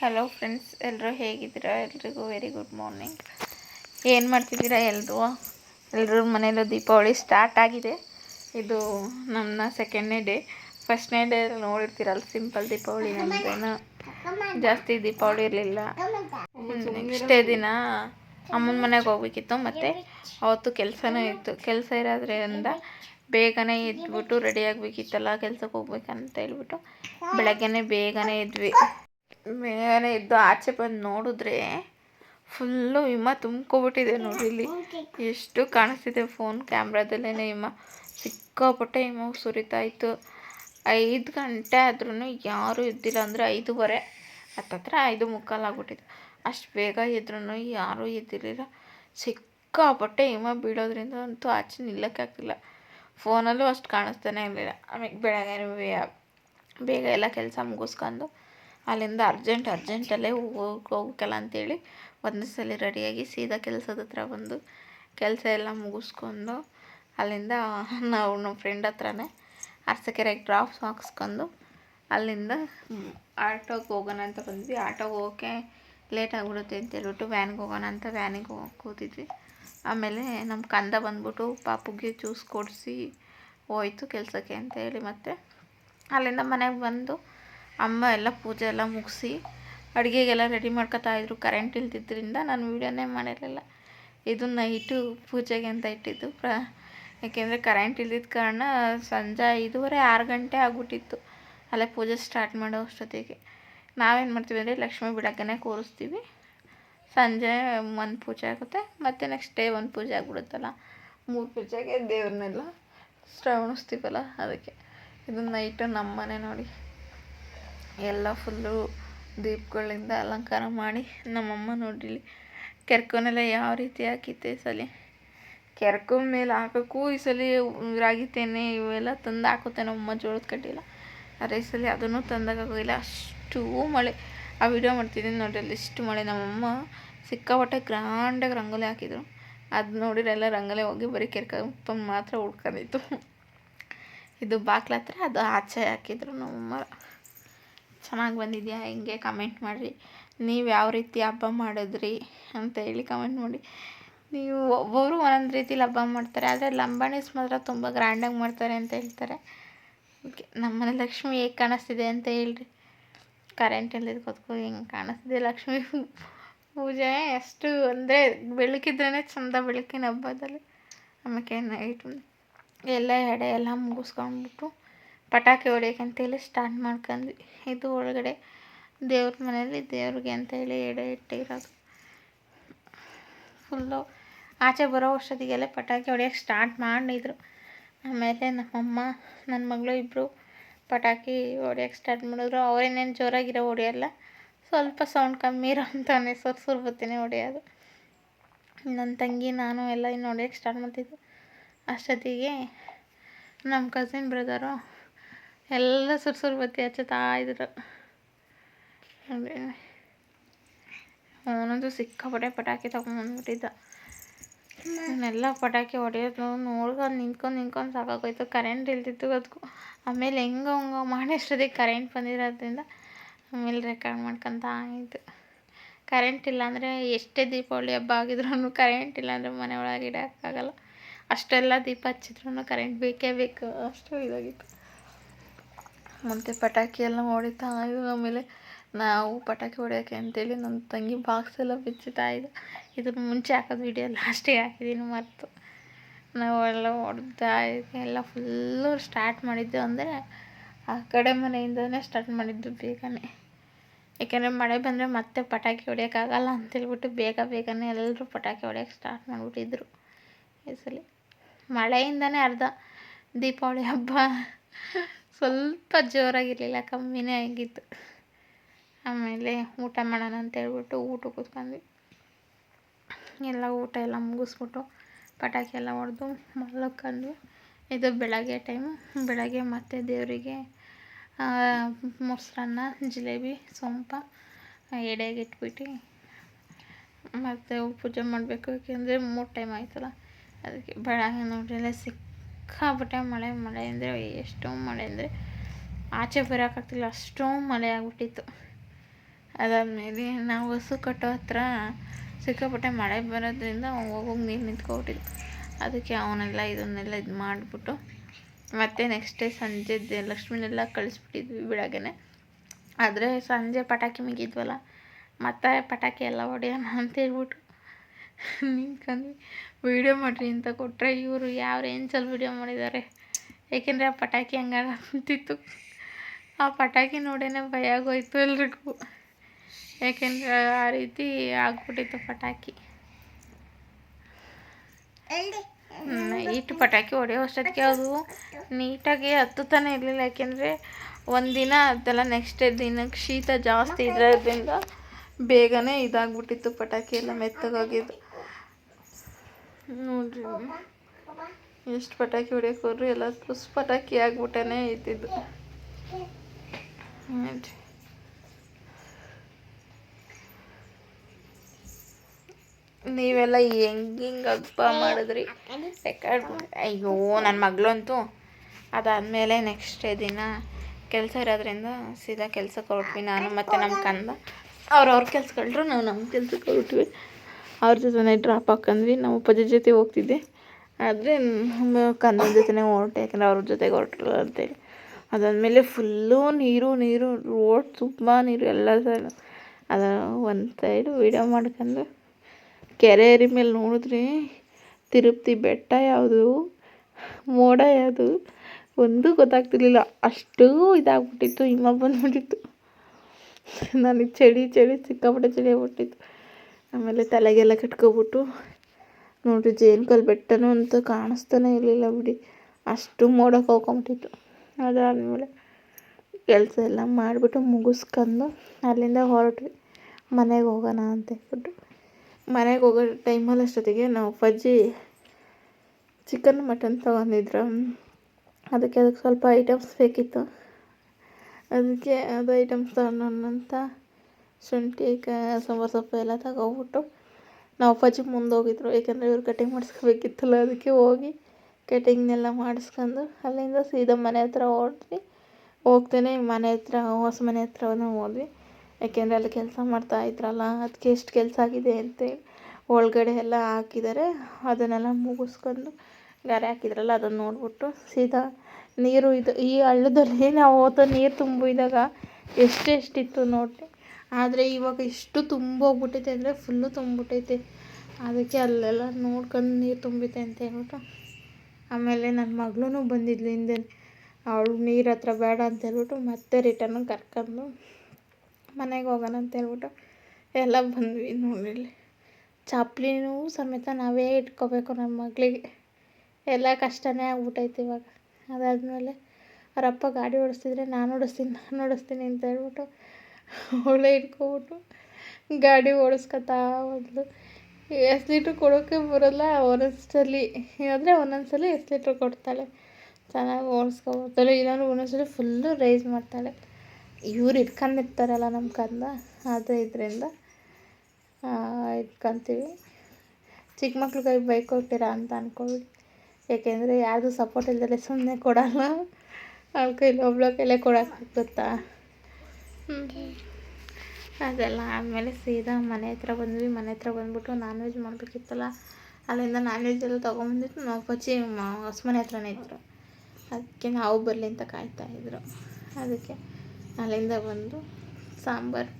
Hello friends ಎಲ್ಲರೂ ಹೇಗಿದ್ದೀರಾ? ಎಲ್ರಿಗೂ ವೆರಿ ಗುಡ್ ಮಾರ್ನಿಂಗ್ ಏನು ಮಾಡ್ತಿದ್ದೀರಾ ಎಲ್ಲರೂ ಎಲ್ಲರೂ ಮನೇಲೂ ದೀಪಾವಳಿ ಸ್ಟಾರ್ಟ್ ಆಗಿದೆ. ಇದು ನನ್ನ ಸೆಕೆಂಡ್ನೇ ಡೇ ಫಸ್ಟ್ನೇ ಡೇ ನೋಡಿರ್ತೀರಲ್ಲ ಸಿಂಪಲ್ ದೀಪಾವಳಿ ನಮ್ಮದೇನು ಜಾಸ್ತಿ ದೀಪಾವಳಿ ಇರಲಿಲ್ಲ. ನೆಕ್ಸ್ಟೇ ದಿನ ಅಮ್ಮನ ಮನೆಗೆ ಹೋಗ್ಬೇಕಿತ್ತು, ಮತ್ತು ಅವತ್ತು ಕೆಲಸನೂ ಇತ್ತು. ಕೆಲಸ ಇರೋದ್ರಿಂದ ಬೇಗನೆ ಇದ್ಬಿಟ್ಟು ರೆಡಿ ಆಗಬೇಕಿತ್ತಲ್ಲ ಕೆಲಸಕ್ಕೆ ಹೋಗ್ಬೇಕಂತ ಹೇಳ್ಬಿಟ್ಟು ಬೆಳಗ್ಗೆನೇ ಬೇಗನೆ ಎದ್ವಿ. ಬೇಗನೆ ಇದ್ದು ಆಚೆ ಬಂದು ನೋಡಿದ್ರೆ ಫುಲ್ಲು ಹಿಮ ತುಂಬ್ಕೊಬಿಟ್ಟಿದೆ ನೋಡಿ ಇಲ್ಲಿ. ಎಷ್ಟು ಕಾಣಿಸ್ತಿದೆ ಫೋನ್ ಕ್ಯಾಮ್ರಾದಲ್ಲೇ ಹಿಮ. ಸಿಕ್ಕಾಪಟ್ಟೆ ಹಿಮ ಸುರಿತಾ ಇತ್ತು. ಐದು ಗಂಟೆ ಆದ್ರೂ ಯಾರೂ ಇದ್ದಿಲ್ಲ ಅಂದರೆ ಐದುವರೆ, ಹತ್ತತ್ರ ಐದು ಮುಕ್ಕಾಲು ಆಗ್ಬಿಟ್ಟಿತ್ತು ಅಷ್ಟು ಬೇಗ ಇದ್ರೂ ಯಾರೂ ಎದ್ದಿರಲಿಲ್ಲ. ಸಿಕ್ಕಾಪಟ್ಟೆ ಹಿಮ ಬೀಳೋದ್ರಿಂದ ಅಂತೂ ಆಚೆ ನಿಲ್ಲಕ್ಕಾಗ್ತಿಲ್ಲ ಫೋನಲ್ಲೂ ಅಷ್ಟು ಕಾಣಿಸ್ತಾನೆ ಇರಲಿಲ್ಲ. ಆಮೇಲೆ ಬೆಳಗ್ಗೆ ಬೇಗ ಎಲ್ಲ ಕೆಲಸ ಮುಗಿಸ್ಕೊಂಡು ಅಲ್ಲಿಂದ ಅರ್ಜೆಂಟ್ ಅರ್ಜೆಂಟಲ್ಲೇ ಹೋಗಕ್ಕೆ ಹೋಗ್ಬೇಕಲ್ಲ ಅಂತೇಳಿ ಒಂದೇ ಸಲ ರೆಡಿಯಾಗಿ ಸೀದಾ ಕೆಲಸದ ಹತ್ರ ಬಂದು ಕೆಲಸ ಎಲ್ಲ ಮುಗಿಸ್ಕೊಂಡು ಅಲ್ಲಿಂದ ನಾವು ನಮ್ಮ ಫ್ರೆಂಡ್ ಹತ್ರನೇ ಅರಸಕೆರೆಗೆ ಡ್ರಾಪ್ಸ್ ಹಾಕ್ಸ್ಕೊಂಡು ಅಲ್ಲಿಂದ ಆಟೋಗೆ ಹೋಗೋಣ ಅಂತ ಬಂದ್ವಿ. ಆಟೋಗೆ ಹೋಗೋಕ್ಕೆ ಲೇಟ್ ಆಗಿಬಿಡುತ್ತೆ ಅಂತ ಹೇಳ್ಬಿಟ್ಟು ವ್ಯಾನ್ಗೆ ಹೋಗೋಣ ಅಂತ ವ್ಯಾನಿಗೆ ಕೂತಿದ್ವಿ. ಆಮೇಲೆ ನಮ್ಮ ಕಂದ ಬಂದ್ಬಿಟ್ಟು ಪಾಪುಗೆ ಜ್ಯೂಸ್ ಕೊಡಿಸಿ ಹೋಯ್ತು ಕೆಲಸಕ್ಕೆ ಅಂತ ಹೇಳಿ ಮತ್ತೆ ಅಲ್ಲಿಂದ ಮನೆಗೆ ಬಂದು ಅಮ್ಮ ಎಲ್ಲ ಪೂಜೆ ಎಲ್ಲ ಮುಗಿಸಿ ಅಡುಗೆಗೆಲ್ಲ ರೆಡಿ ಮಾಡ್ಕೊತಾ ಇದ್ರು. ಕರೆಂಟ್ ಇಲ್ದಿದ್ದರಿಂದ ನಾನು ವೀಡಿಯೋನೇ ಮಾಡಿರಲಿಲ್ಲ. ಇದು ನೈಟು ಪೂಜೆಗೆ ಅಂತ ಇಟ್ಟಿದ್ದು. ಪ್ರ ಯಾಕೆಂದರೆ ಕರೆಂಟ್ ಇಲ್ದಿದ್ದ ಕಾರಣ ಸಂಜೆ ಐದೂವರೆ ಆರು ಗಂಟೆ ಆಗ್ಬಿಟ್ಟಿತ್ತು. ಅಲ್ಲೇ ಪೂಜೆ ಸ್ಟಾರ್ಟ್ ಮಾಡೋ ಅಷ್ಟೊತ್ತಿಗೆ. ನಾವೇನು ಮಾಡ್ತೀವಿ ಅಂದರೆ ಲಕ್ಷ್ಮೀ ಬೆಳಗ್ಗೆನೇ ಕೂರಿಸ್ತೀವಿ. ಸಂಜೆ ಒಂದು ಪೂಜೆ ಆಗುತ್ತೆ. ಮತ್ತು ನೆಕ್ಸ್ಟ್ ಡೇ ಒಂದು ಪೂಜೆ ಆಗಿಬಿಡುತ್ತಲ್ಲ. ಮೂರು ಪೂಜೆಗೆ ದೇವ್ರನ್ನೆಲ್ಲ ಶ್ರವಣಿಸ್ತೀವಲ್ಲ ಅದಕ್ಕೆ. ಇದು ನೈಟು ನಮ್ಮನೆ ನೋಡಿ. ಎಲ್ಲ ಫುಲ್ಲು ದೀಪಗಳಿಂದ ಅಲಂಕಾರ ಮಾಡಿ ನಮ್ಮಮ್ಮ ನೋಡಿಲಿ, ಕೆರ್ಕೊನೆಲ್ಲ ಯಾವ ರೀತಿ ಹಾಕಿತ್ತೆ ಈ ಸಲ? ಕೆರ್ಕೊ ಮೇಲೆ ಹಾಕೋಕ್ಕೂ ಈ ಸಲ ರಾಗಿ ತೆನೆ ಇವೆಲ್ಲ ತಂದು ಹಾಕುತ್ತೆ ನಮ್ಮಮ್ಮ ಜೋಳದ ಕಡ್ಡಿಲ್ಲ ಆದರೆ ಈ ಸಲ ಅದನ್ನು ತಂದಾಗೋಗಿಲ್ಲ ಅಷ್ಟು ಮಳೆ. ಆ ವಿಡಿಯೋ ಮಾಡ್ತಿದ್ದೀನಿ ನೋಡಿ ಅಲ್ಲಿ ಇಷ್ಟು ಮಳೆ. ನಮ್ಮಮ್ಮ ಸಿಕ್ಕಾಪಟ್ಟೆ ಗ್ರ್ಯಾಂಡಾಗಿ ರಂಗೋಲಿ ಹಾಕಿದ್ರು. ಅದು ನೋಡಿದ್ರೆ ಎಲ್ಲ ರಂಗೋಲಿ ಹೋಗಿ ಬರೀ ಕೆರ್ಕಪ್ಪ ಮಾತ್ರ ಉಳ್ಕೊಂಡಿತ್ತು ಇದು ಬಾಕ್ಲ ಹತ್ರ ಅದು ಆಚೆ ಹಾಕಿದ್ರು ನಮ್ಮಮ್ಮ. ಚೆನ್ನಾಗಿ ಬಂದಿದೆಯಾ? ಹಿಂಗೆ ಕಮೆಂಟ್ ಮಾಡಿರಿ. ನೀವು ಯಾವ ರೀತಿ ಹಬ್ಬ ಮಾಡಿದ್ರಿ ಅಂತ ಹೇಳಿ ಕಮೆಂಟ್ ಮಾಡಿ. ನೀವು ಒಬ್ಬೊಬ್ಬರು ಒಂದೊಂದು ರೀತಿಲಿ ಹಬ್ಬ ಮಾಡ್ತಾರೆ. ಆದರೆ ಲಂಬಾಣಿಸ್ ಮಾತ್ರ ತುಂಬ ಗ್ರ್ಯಾಂಡಾಗಿ ಮಾಡ್ತಾರೆ ಅಂತ ಹೇಳ್ತಾರೆ. ಓಕೆ, ನಮ್ಮನೆ ಲಕ್ಷ್ಮಿ ಹೇಗೆ ಕಾಣಿಸ್ತಿದೆ ಅಂತ ಹೇಳ್ರಿ. ಕರೆಂಟ್ ಇಲ್ಲದ ಕೂತ್ಕೊ ಹೆಂಗೆ ಕಾಣಿಸ್ತಿದೆ ಲಕ್ಷ್ಮಿ ಪೂಜೆ? ಎಷ್ಟು ಅಂದರೆ ಬೆಳಕಿದ್ರೇ ಚಂದ ಬೆಳಕಿನ ಹಬ್ಬದಲ್ಲಿ. ಆಮೇಲೆ ನೈಟು ಎಲ್ಲ ಎಡೆ ಎಲ್ಲ ಮುಗಿಸ್ಕೊಂಡ್ಬಿಟ್ಟು ಪಟಾಕಿ ಹೊಡಿಯೋಕೆ ಅಂತೇಳಿ ಸ್ಟಾರ್ಟ್ ಮಾಡ್ಕೊಂಡ್ವಿ. ಇದು ಒಳಗಡೆ ದೇವ್ರ ಮನೇಲಿ ದೇವ್ರಿಗೆ ಅಂತೇಳಿ ಎಡೆ ಇಟ್ಟಿರೋದು ಫುಲ್ಲು ಆಚೆ ಬರೋ ವರ್ಷದಿಗೆಲ್ಲ ಪಟಾಕಿ ಹೊಡಿಯೋಕೆ ಸ್ಟಾರ್ಟ್ ಮಾಡಿದ್ರು. ಆಮೇಲೆ ನಮ್ಮಮ್ಮ ನನ್ನ ಮಗಳು ಇಬ್ಬರು ಪಟಾಕಿ ಹೊಡಿಯೋಕೆ ಸ್ಟಾರ್ಟ್ ಮಾಡಿದ್ರು. ಅವರೇನೇನು ಜೋರಾಗಿರೋ ಹೊಡಿಯೋಲ್ಲ, ಸ್ವಲ್ಪ ಸೌಂಡ್ ಕಮ್ಮಿ ಇರೋ ಅಂತಾನೆ ಸುರ್ ಸುರ್ ಬತ್ತಿನೇ ಹೊಡೆಯೋದು. ನನ್ನ ತಂಗಿ, ನಾನು ಎಲ್ಲ ಇನ್ನು ಹೊಡಿಯೋಕೆ ಸ್ಟಾರ್ಟ್ ಮಾಡ್ತಿದ್ದು ಅಷ್ಟೊತ್ತಿಗೆ ನಮ್ಮ ಕಸಿನ್ ಬ್ರದರು ಎಲ್ಲ ಸುರ್ಸುರು ಬತ್ತಿ ಹಚ್ಚುತ್ತಾ ಇದ್ರು. ಅವನಂತೂ ಸಿಕ್ಕಾಪಟ್ಟೆ ಪಟಾಕಿ ತಗೊಂಡ್ಬಂದ್ಬಿಟ್ಟಿದ್ದ. ಅವನ್ನೆಲ್ಲ ಪಟಾಕಿ ಹೊಡೆಯೋದು ನೋಡ್ಕೊಂಡು ನಿಂತ್ಕೊಂಡು ನಿಂತ್ಕೊಂಡು ಸಾಕಾಗೋಯ್ತು. ಕರೆಂಟ್ ಇಲ್ದಿತ್ತು ಅದಕ್ಕೂ ಆಮೇಲೆ ಹೆಂಗೋ ಹಂಗೋ ಕರೆಂಟ್ ಬಂದಿರೋದ್ರಿಂದ ಆಮೇಲೆ ರೆಕಾರ್ಡ್ ಮಾಡ್ಕೊತ ಆಯಿತು ಕರೆಂಟ್ ಇಲ್ಲಾಂದರೆ ಎಷ್ಟೇ ದೀಪಾವಳಿ ಹಬ್ಬ ಆಗಿದ್ರೂ ಕರೆಂಟ್ ಇಲ್ಲ ಅಂದರೆ ಮನೆ ಒಳಗೆ ಇಡೋಕ್ಕಾಗಲ್ಲ. ಅಷ್ಟೆಲ್ಲ ದೀಪ ಹಚ್ಚಿದ್ರೂ ಕರೆಂಟ್ ಬೇಕೇ ಬೇಕು. ಅಷ್ಟು ಇದಾಗಿತ್ತು. ಮತ್ತು ಪಟಾಕಿ ಎಲ್ಲ ಹೊಡಿತಾ ಇದ್ದರು ಆಮೇಲೆ ನಾವು ಪಟಾಕಿ ಹೊಡಿಯೋಕೆ ಅಂತೇಳಿ ನನ್ನ ತಂಗಿ ಬಾಕ್ಸ್ ಎಲ್ಲ ಬಿಚ್ಚುತ್ತಾ ಇದ್ದ ಇದ್ರ ಮುಂಚೆ ಹಾಕೋದು ವಿಡಿಯೋ ಲಾಸ್ಟಿಗೆ ಹಾಕಿದ್ದೀನಿ ಮರೆತು. ನಾವೆಲ್ಲ ಹೊಡ್ತಾ ಎಲ್ಲ ಫುಲ್ಲು ಸ್ಟಾರ್ಟ್ ಮಾಡಿದ್ದು ಅಂದರೆ ಆ ಕಡೆ ಮನೆಯಿಂದನೇ ಸ್ಟಾರ್ಟ್ ಮಾಡಿದ್ದು ಬೇಗನೆ. ಏಕೆಂದರೆ ಮಳೆ ಬಂದರೆ ಮತ್ತೆ ಪಟಾಕಿ ಹೊಡಿಯೋಕ್ಕಾಗಲ್ಲ ಅಂತೇಳ್ಬಿಟ್ಟು ಬೇಗ ಬೇಗನೆ ಎಲ್ಲರೂ ಪಟಾಕಿ ಹೊಡಿಯೋಕ್ಕೆ ಸ್ಟಾರ್ಟ್ ಮಾಡಿಬಿಟ್ಟಿದ್ರು ಈ ಸಲ. ಮಳೆಯಿಂದನೇ ಅರ್ಧ ದೀಪಾವಳಿ ಹಬ್ಬ. ಸ್ವಲ್ಪ ಜೋರಾಗಿರಲಿಲ್ಲ, ಕಮ್ಮಿನೇ ಆಗಿತ್ತು. ಆಮೇಲೆ ಊಟ ಮಾಡೋಣ ಅಂತ ಹೇಳ್ಬಿಟ್ಟು ಊಟ ಕೂತ್ಕೊಂಡ್ವಿ. ಎಲ್ಲ ಊಟ ಎಲ್ಲ ಮುಗಿಸ್ಬಿಟ್ಟು ಪಟಾಕಿ ಎಲ್ಲ ಹೊಡೆದು ಮಲ್ಕೊಂಡ್ವಿ ಇದು ಬೆಳಗ್ಗೆ ಟೈಮು ಬೆಳಗ್ಗೆ ಮತ್ತೆ ದೇವರಿಗೆ ಮೊಸರನ್ನ, ಜಿಲೇಬಿ, ಸೊಂಪ, ಎಡೆಗೆ ಇಟ್ಬಿಟ್ಟು ಮತ್ತು ಪೂಜೆ ಮಾಡಬೇಕು, ಯಾಕೆಂದರೆ ಮೂರು ಟೈಮ್ ಆಯ್ತಲ್ಲ. ಅದಕ್ಕೆ ಬೆಳಗ್ಗೆ ನೋಡ್ರೆಲ್ಲ ಸಿಕ್ಕಾಪಟ್ಟೆ ಮಳೆ ಮಳೆ ಅಂದರೆ ಎಷ್ಟೋ ಮಳೆ ಅಂದರೆ ಆಚೆ ಬರೋಕ್ಕಾಗ್ತಿಲ್ಲ ಅಷ್ಟೋ ಮಳೆ ಆಗ್ಬಿಟ್ಟಿತ್ತು. ಅದಾದಮೇಲೆ ನಾವು ಹಸು ಕಟ್ಟೋ ಹತ್ರ ಸಿಕ್ಕಾಪಟ್ಟೆ ಮಳೆ ಬರೋದ್ರಿಂದ ಹೋಗೋಗಿ ನೀರು ನಿಂತ್ಕೊಬಿಟ್ಟಿತ್ತು ಅದಕ್ಕೆ ಅವನ್ನೆಲ್ಲ ಇದನ್ನೆಲ್ಲ ಇದು ಮಾಡಿಬಿಟ್ಟು ಮತ್ತೆ ನೆಕ್ಸ್ಟ್ ಡೇ ಸಂಜೆ ಲಕ್ಷ್ಮಿನೆಲ್ಲ ಕಳಿಸ್ಬಿಟ್ಟಿದ್ವಿ ಬೆಳಗ್ಗೆನೆ. ಆದರೆ ಸಂಜೆ ಪಟಾಕಿ ಮುಗಿದ್ವಲ್ಲ, ಮತ್ತೆ ಪಟಾಕಿ ಎಲ್ಲ ಹೊಡೆಯೋಣ ಅಂತ ಹೇಳ್ಬಿಟ್ಟು ನಿಂತ್ಕೊಂಡ್ವಿ ವೀಡಿಯೋ ಮಾಡಿರಿ ಅಂತ ಕೊಟ್ಟರೆ ಇವರು ಯಾವ ರೇಂಜಲ್ಲಿ ವೀಡಿಯೋ ಮಾಡಿದ್ದಾರೆ ಏಕೆಂದರೆ ಆ ಪಟಾಕಿ ಹಂಗಾರ ಅಂತಿತ್ತು. ಆ ಪಟಾಕಿ ನೋಡೇ ಭಯ ಆಗೋಯ್ತು ಎಲ್ರಿಗೂ. ಯಾಕೆಂದರೆ ಆ ರೀತಿ ಆಗ್ಬಿಟ್ಟಿತ್ತು ಪಟಾಕಿ. ನೈಟ್ ಇಟ್ಟು ಪಟಾಕಿ ಹೊಡೆಯೋ ಅಷ್ಟೊತ್ತಿಗೆ ಅದು ನೀಟಾಗಿ ಹತ್ತುತ್ತಾನೆ ಇರಲಿಲ್ಲ. ಯಾಕೆಂದರೆ ಒಂದಿನ ಅದೆಲ್ಲ ನೆಕ್ಸ್ಟ್ ದಿನಕ್ಕೆ ಶೀತ ಜಾಸ್ತಿ ಇರೋದ್ರಿಂದ ಬೇಗನೆ ಇದಾಗ್ಬಿಟ್ಟಿತ್ತು ಪಟಾಕಿ ಎಲ್ಲ ಮೆತ್ತಗಾಗಿದ್ದು. ನೋಡ್ರಿ ಎಷ್ಟು ಪಟಾಕಿ ಹೊಡಿಯಕ್ಕೆ ಹೋದ್ರು ಎಲ್ಲ ತುಸ್ ಪಟಾಕಿ ಆಗ್ಬಿಟ್ಟೇ ಇದ್ದಿದ್ದು. ನೋಡ್ರಿ. ನೀವೆಲ್ಲ ಹೆಂಗೆ ಹಿಂಗೆ ಹಬ್ಬ ಮಾಡಿದ್ರಿ? ರೆಕಾರ್ಡ್ ಅಯ್ಯೋ ನನ್ನ ಮಗಳಂತೂ ಅದಾದಮೇಲೆ ನೆಕ್ಸ್ಟ್ ದಿನ ಕೆಲಸ ಇರೋದ್ರಿಂದ ಸೀದಾ ಕೆಲಸಕ್ಕೆ ಹೊರಟ್ವಿ. ನಾನು ಮತ್ತು ನಮ್ಮ ಕಂದ. ಅವ್ರವ್ರ ಕೆಲ್ಸಗಳ್ರು ನಾವು ನಮ್ಮ ಕೆಲ್ಸಕ್ಕೆ ಹೊರಟ್ವಿ. ಅವ್ರ ಜೊತೆನೇ ಡ್ರಾಪ್ ಹಾಕಂದ್ವಿ. ನಮ್ಮ ಅಪ್ಪಾಜಿ ಜೊತೆ ಹೋಗ್ತಿದ್ದೆ. ಆದರೆ ಕಣ್ಣನ ಜೊತೆನೇ ಹೊರಟೆ, ಯಾಕಂದರೆ ಅವ್ರ ಜೊತೆಗೆ ಹೊರಟ್ರು ಅಂತೇಳಿ. ಅದಾದಮೇಲೆ ಫುಲ್ಲು ನೀರು ನೀರು ರೋಡ್ ತುಂಬ ನೀರು, ಎಲ್ಲ ಸೈಡ್ ಅದ ಒಂದು ಸೈಡು ವೀಡಿಯೋ ಮಾಡ್ಕೊಂಡು ಕೆರೆ ಏರಿ ಮೇಲೆ ನೋಡಿದ್ರೆ ತಿರುಪ್ತಿ ಬೆಟ್ಟ ಯಾವುದು, ಮೋಡ ಯಾವುದು, ಒಂದೂ ಗೊತ್ತಾಗ್ತಿರ್ಲಿಲ್ಲ. ಅಷ್ಟು ಇದಾಗ್ಬಿಟ್ಟಿತ್ತು ಹಿಮ ಬಂದ್ಬಿಟ್ಟಿತ್ತು ನನಗೆ ಚಳಿ ಚಳಿ, ಸಿಕ್ಕಾಪಟ್ಟೆ ಚಳಿ ಆಗ್ಬಿಟ್ಟಿತ್ತು. ಆಮೇಲೆ ತಲೆಗೆಲ್ಲ ಕಟ್ಕೊಬಿಟ್ಟು ನೋಡಿರಿ ಜೇನ್ಕಲ್ ಬೆಟ್ಟನೂ ಅಂತ ಕಾಣಿಸ್ತಾನೆ ಇರಲಿಲ್ಲ ಬಿಡಿ. ಅಷ್ಟು ಮೋಡ ಹೋಗ್ಕೊಂಬಿಟ್ಟಿತ್ತು ಅದಾದಮೇಲೆ ಕೆಲಸ ಎಲ್ಲ ಮಾಡಿಬಿಟ್ಟು ಮುಗಿಸ್ಕೊಂಡು ಅಲ್ಲಿಂದ ಹೊರಟ್ವಿ. ಮನೆಗೆ ಹೋಗೋಣ ಅಂತ ಹೇಳ್ಬಿಟ್ಟು. ಮನೆಗೆ ಹೋಗೋ ಟೈಮಲ್ಲಿ ಅಷ್ಟೊತ್ತಿಗೆ ನಾವು ಫಜ್ಜಿ ಚಿಕನ್ ಮಟನ್ ತೊಗೊಂಡಿದ್ರು. ಅದಕ್ಕೆ ಅದಕ್ಕೆ ಸ್ವಲ್ಪ ಐಟಮ್ಸ್ ಬೇಕಿತ್ತು. ಅದಕ್ಕೆ ಅದು ಐಟಮ್ಸ್ ತಗೊಳ್ಳೋಣಂತ ಶುಂಠಿ, ಕ, ಸಾಂಬಾರು ಸೊಪ್ಪು ಎಲ್ಲ ತಗೊಬಿಟ್ಟು ನಮ್ಮ ಅಪ್ಪಾಜಿ ಮುಂದೆ ಹೋಗಿದ್ರು ಏಕೆಂದರೆ ಇವ್ರು ಕಟಿಂಗ್ ಮಾಡಿಸ್ಕೋಬೇಕಿತ್ತಲ್ಲ, ಅದಕ್ಕೆ ಹೋಗಿ ಕಟಿಂಗ್ನೆಲ್ಲ ಮಾಡಿಸ್ಕೊಂಡು ಅಲ್ಲಿಂದ ಸೀದಾ ಮನೆ ಹತ್ರ ಹೊರಟ್ವಿ. ಹೋಗ್ತೇನೆ ಮನೆ ಹತ್ರ, ಹೊಸ ಮನೆ ಹತ್ರನೂ ಹೋದ್ವಿ. ಯಾಕೆಂದರೆ ಅಲ್ಲಿ ಕೆಲಸ ಮಾಡ್ತಾ ಇದ್ರಲ್ಲ ಅದಕ್ಕೆ ಎಷ್ಟು ಕೆಲಸ ಆಗಿದೆ ಅಂತೇಳಿ ಒಳಗಡೆ ಎಲ್ಲ ಹಾಕಿದ್ದಾರೆ ಅದನ್ನೆಲ್ಲ ಮುಗಿಸ್ಕೊಂಡು ಗಾರೆ ಹಾಕಿದ್ರಲ್ಲ, ಅದನ್ನು ನೋಡಿಬಿಟ್ಟು ಸೀದಾ ನೀರು ಇದು ಈ ಹಳ್ಳದಲ್ಲಿ ನಾವು ಹೋದ ನೀರು ತುಂಬಿದಾಗ ಎಷ್ಟೆಷ್ಟಿತ್ತು ನೋಡಿ ಆದರೆ ಇವಾಗ ಎಷ್ಟು ತುಂಬೋಗ್ಬಿಟ್ಟೈತೆ ಅಂದರೆ ಫುಲ್ಲು ತುಂಬಿಬಿಟ್ಟೈತೆ. ಅದಕ್ಕೆ ಅಲ್ಲೆಲ್ಲ ನೋಡ್ಕೊಂಡು ನೀರು ತುಂಬಿತೆ ಅಂತ ಹೇಳ್ಬಿಟ್ಟು ಆಮೇಲೆ ನನ್ನ ಮಗಳೂ ಬಂದಿದ್ಲು ಹಿಂದೆ. ಅವಳು ನೀರು ಹತ್ರ ಬೇಡ ಅಂತ ಹೇಳ್ಬಿಟ್ಟು ಮತ್ತೆ ರಿಟರ್ನು ಕರ್ಕೊಂಡು ಮನೆಗೆ ಹೋಗೋಣ ಅಂತ ಹೇಳ್ಬಿಟ್ಟು ಎಲ್ಲ ಬಂದ್ವಿ ನೋಡಿಲ್ಲಿ ಚಾಪ್ಲಿನೂ ಸಮೇತ ನಾವೇ ಇಟ್ಕೋಬೇಕು ನನ್ನ ಮಗಳಿಗೆ. ಎಲ್ಲ ಕಷ್ಟನೇ ಆಗ್ಬಿಟ್ಟೈತೆ ಇವಾಗ. ಅದಾದಮೇಲೆ ಅವರಪ್ಪ ಗಾಡಿ ಓಡಿಸ್ತಿದ್ರೆ ನಾನು ಓಡಿಸ್ತೀನಿ ನಾನು ಓಡಿಸ್ತೀನಿ ಅಂತ ಹೇಳ್ಬಿಟ್ಟು ಅವಳೇ ಹಿಡ್ಕೊಬಿಟ್ಟು ಗಾಡಿ ಓಡಿಸ್ಕೊತಾ ಹೋದ್ಲು ಎಷ್ಟು ಲೀಟ್ರ್ ಕೊಡೋಕ್ಕೆ ಬರೋಲ್ಲ, ಒಂದೊಂದ್ಸಲಿ, ಅಂದರೆ ಒಂದೊಂದ್ಸಲಿ ಎಷ್ಟು ಲೀಟ್ರ್ ಕೊಡ್ತಾಳೆ. ಚೆನ್ನಾಗಿ ಓಡಿಸ್ಕೊಬರ್ತಾಳೆ ಇಲ್ಲಾಂದ್ರೆ ಒಂದೊಂದ್ಸಲಿ ಫುಲ್ಲು ರೈಸ್ ಮಾಡ್ತಾಳೆ. ಇವ್ರು ಇಟ್ಕೊಂಡಿರ್ತಾರಲ್ಲ ನಮ್ಮ ಕಂದ, ಅದು ಇದರಿಂದ. ಇಟ್ಕೊತೀವಿ ಚಿಕ್ಕ ಮಕ್ಳು ಕೈ ಬೈಕ್ ಕೊಡ್ತೀರಾ ಅಂತ ಅಂದ್ಕೊಬಿಡಿ ಏಕೆಂದರೆ ಯಾರ್ದು ಸಪೋರ್ಟ್ ಇಲ್ದಲೆ ಸುಮ್ಮನೆ ಕೊಡಲ್ಲ. ಅವ್ಳ ಕೈಲಿ, ಒಬ್ಳ ಕೈಲೇ ಕೊಡೋಕ್ಕಾಗುತ್ತಾ ಅದೆಲ್ಲ ಆದಮೇಲೆ ಸೀದಾ ಮನೆ ಹತ್ರ ಬಂದ್ವಿ. ಮನೆ ಹತ್ರ ಬಂದ್ಬಿಟ್ಟು ನಾನ್ ವೆಜ್ ಮಾಡಬೇಕಿತ್ತಲ್ಲ, ಅಲ್ಲಿಂದ ನಾನ್ ವೆಜ್ ಎಲ್ಲ ತೊಗೊಂಬಂದಿತ್ತು ಅಪ್ಪಾಜಿ ಹೊಸ ಮನೆ ಹತ್ರನೇ ಇದ್ದರು ಅದಕ್ಕೆ ನಾವು ಬರಲಿ ಅಂತ ಕಾಯ್ತಾಯಿದ್ರು ಅದಕ್ಕೆ ಅಲ್ಲಿಂದ ಬಂದು ಸಾಂಬಾರು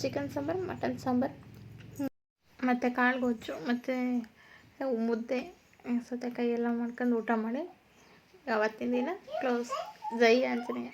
ಚಿಕನ್ ಸಾಂಬಾರು ಮಟನ್ ಸಾಂಬಾರು ಮತ್ತು ಕಾಳು ಗೊಜ್ಜು ಮತ್ತು ಮುದ್ದೆ, ಸೌತೆಕಾಯಿ ಎಲ್ಲ ಮಾಡ್ಕೊಂಡು ಊಟ ಮಾಡಿ, ಅವತ್ತಿನ ದಿನ ಕ್ಲೋಸ್ ಜೈ ಆಂಜನೇಯ.